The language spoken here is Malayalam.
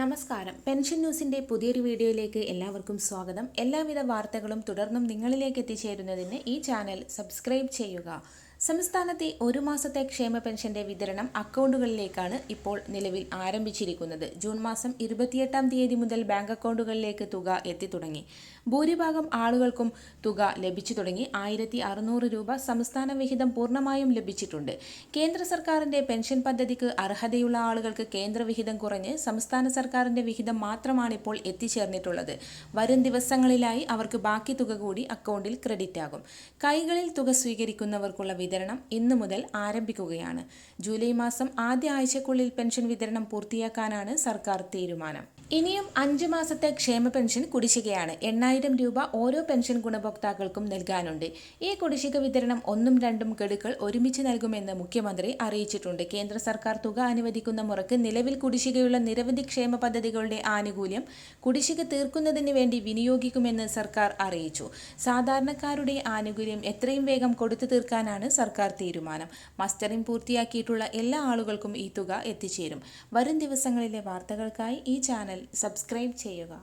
നമസ്കാരം. പെൻഷൻ ന്യൂസിന്റെ പുതിയൊരു വീഡിയോയിലേക്ക് എല്ലാവർക്കും സ്വാഗതം. എല്ലാവിധ വാർത്തകളും തുടർന്നും നിങ്ങളിലേക്ക് എത്തിച്ചേരുന്നതിന് ഈ ചാനൽ സബ്സ്ക്രൈബ് ചെയ്യുക. സംസ്ഥാനത്തെ ഒരു മാസത്തെ ക്ഷേമ പെൻഷന്റെ വിതരണം അക്കൗണ്ടുകളിലേക്കാണ് ഇപ്പോൾ നിലവിൽ ആരംഭിച്ചിരിക്കുന്നത്. ജൂൺ മാസം ഇരുപത്തിയെട്ടാം തീയതി മുതൽ ബാങ്ക് അക്കൗണ്ടുകളിലേക്ക് തുക എത്തിത്തുടങ്ങി. ഭൂരിഭാഗം ആളുകൾക്കും തുക ലഭിച്ചു തുടങ്ങി. ആയിരത്തി അറുന്നൂറ് രൂപ സംസ്ഥാന വിഹിതം പൂർണമായും ലഭിച്ചിട്ടുണ്ട്. കേന്ദ്ര സർക്കാരിന്റെ പെൻഷൻ പദ്ധതിക്ക് അർഹതയുള്ള ആളുകൾക്ക് കേന്ദ്ര വിഹിതം കുറഞ്ഞ് സംസ്ഥാന സർക്കാരിന്റെ വിഹിതം മാത്രമാണ് ഇപ്പോൾ എത്തിച്ചേർന്നിട്ടുള്ളത്. വരും ദിവസങ്ങളിലായി അവർക്ക് ബാക്കി തുക കൂടി അക്കൗണ്ടിൽ ക്രെഡിറ്റ് ആകും കൈകളിൽ തുക സ്വീകരിക്കുന്നവർക്കുള്ള വിതരണം ഇന്നു മുതൽ ആരംഭിക്കുകയാണ്. ജൂലൈ മാസം ആദ്യ ആഴ്ചക്കുള്ളിൽ പെൻഷൻ വിതരണം പൂർത്തിയാക്കാനാണ് സർക്കാർ തീരുമാനം. ഇനിയും അഞ്ച് മാസത്തെ ക്ഷേമ പെൻഷൻ കുടിശ്ശികയാണ്. എണ്ണായിരം രൂപ ഓരോ പെൻഷൻ ഗുണഭോക്താക്കൾക്കും നൽകാനുണ്ട്. ഈ കുടിശ്ശിക വിതരണം ഒന്നും രണ്ടും ഗഡുക്കൾ ഒരുമിച്ച് നൽകുമെന്ന് മുഖ്യമന്ത്രി അറിയിച്ചിട്ടുണ്ട്. കേന്ദ്ര സർക്കാർ തുക അനുവദിക്കുന്ന മുറക്ക് നിലവിൽ കുടിശ്ശികയുള്ള നിരവധി ക്ഷേമ പദ്ധതികളുടെ ആനുകൂല്യം കുടിശ്ശിക തീർക്കുന്നതിന് വേണ്ടി വിനിയോഗിക്കുമെന്ന് സർക്കാർ അറിയിച്ചു. സാധാരണക്കാരുടെ ആനുകൂല്യം എത്രയും വേഗം കൊടുത്തു തീർക്കാനാണ് സർക്കാർ തീരുമാനം. മസ്റ്ററിംഗ് പൂർത്തിയാക്കിയിട്ടുള്ള എല്ലാ ആളുകൾക്കും ഈ തുക എത്തിച്ചേരും. വരും ദിവസങ്ങളിലെ വാർത്തകൾക്കായി ഈ സബ്സ്ക്രൈബ് ചെയ്യുക